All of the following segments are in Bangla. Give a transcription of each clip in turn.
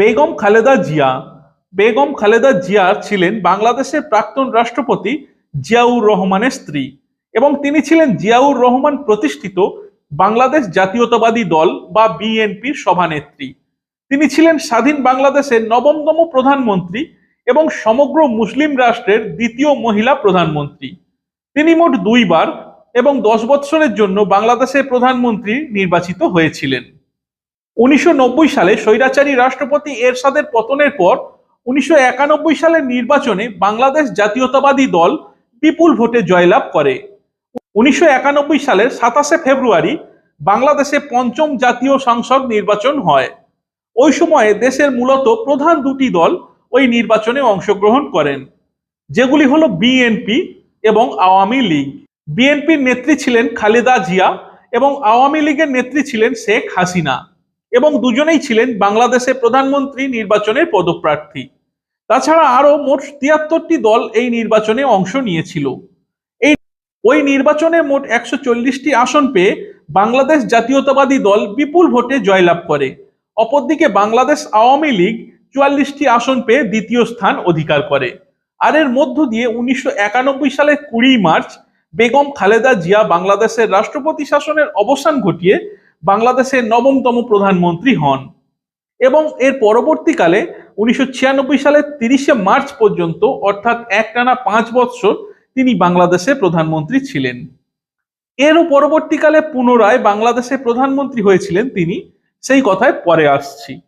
বেগম খালেদা জিয়া, বেগম খালেদা জিয়া ছিলেন বাংলাদেশের প্রাক্তন রাষ্ট্রপতি জিয়াউর রহমানের স্ত্রী এবং তিনি ছিলেন জিয়াউর রহমান প্রতিষ্ঠিত বাংলাদেশ জাতীয়তাবাদী দল বা বিএনপির সভানেত্রী। তিনি ছিলেন স্বাধীন বাংলাদেশের নবমতম প্রধানমন্ত্রী এবং সমগ্র মুসলিম রাষ্ট্রের দ্বিতীয় মহিলা প্রধানমন্ত্রী। তিনি মোট দুইবার এবং দশ বৎসরের জন্য বাংলাদেশের প্রধানমন্ত্রী নির্বাচিত হয়েছিলেন। উনিশশো নব্বই সালে স্বৈরাচারী রাষ্ট্রপতি এরশাদের পতনের পর উনিশশো একানব্বই সালের নির্বাচনে বাংলাদেশ জাতীয়তাবাদী দল বিপুল ভোটে জয়লাভ করে। উনিশশো একানব্বই সালের সাতাশে ফেব্রুয়ারি বাংলাদেশে পঞ্চম জাতীয় সংসদ নির্বাচন হয়। ওই সময়ে দেশের মূলত প্রধান দুটি দল ওই নির্বাচনে অংশগ্রহণ করেন, যেগুলি হলো বিএনপি এবং আওয়ামী লীগ। বিএনপির নেত্রী ছিলেন খালেদা জিয়া এবং আওয়ামী লীগের নেত্রী ছিলেন শেখ হাসিনা। এবং দুজনেই ছিলেন বাংলাদেশে প্রধানমন্ত্রী নির্বাচনের পদপ্রার্থী। তাছাড়া আরও মোট তিয়াত্তরটি দল এই নির্বাচনে অংশ নিয়েছিল। এই ওই নির্বাচনে মোট একশো চল্লিশটি আসন পেয়ে বাংলাদেশ জাতীয়তাবাদী দল বিপুল ভোটে জয়লাভ করে। অপরদিকে বাংলাদেশ আওয়ামী লীগ চুয়াল্লিশটি আসন পেয়ে দ্বিতীয় স্থান অধিকার করে। আর এর মধ্য দিয়ে উনিশশো একানব্বই সালের কুড়ি মার্চ বেগম খালেদা জিয়া বাংলাদেশের রাষ্ট্রপতি শাসনের অবসান ঘটিয়ে বাংলাদেশের নবমতম প্রধানমন্ত্রী হন। এবং এর পরবর্তীকালে উনিশশো ছিয়ানব্বই সালের তিরিশে মার্চ পর্যন্ত, অর্থাৎ একটানা পাঁচ বৎসর তিনি বাংলাদেশের প্রধানমন্ত্রী ছিলেন। এরও পরবর্তীকালে পুনরায় বাংলাদেশের প্রধানমন্ত্রী হয়েছিলেন তিনি, সেই কথায় পরে আসছি।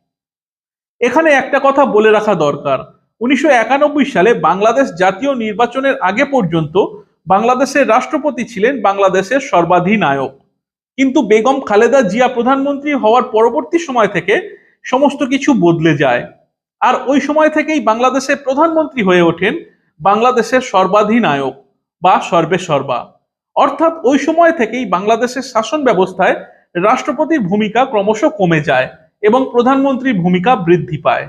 এখানে একটা কথা বলে রাখা দরকার। উনিশশো একানব্বই সালে বাংলাদেশ জাতীয় নির্বাচনের আগে পর্যন্ত বাংলাদেশের রাষ্ট্রপতি ছিলেন বাংলাদেশের সর্বাধিনায়ক। কিন্তু বেগম খালেদা জিয়া প্রধানমন্ত্রী হওয়ার পরবর্তী সময় থেকে সমস্ত কিছু বদলে যায়। আর ওই সময় থেকেই বাংলাদেশের প্রধানমন্ত্রী হয়ে ওঠেন বাংলাদেশের সর্বাধিনায়ক বা সর্বে সর্বা। অর্থাৎ ওই সময় থেকেই বাংলাদেশের শাসন ব্যবস্থায় রাষ্ট্রপতির ভূমিকা ক্রমশ কমে যায় এবং প্রধানমন্ত্রীর ভূমিকা বৃদ্ধি পায়।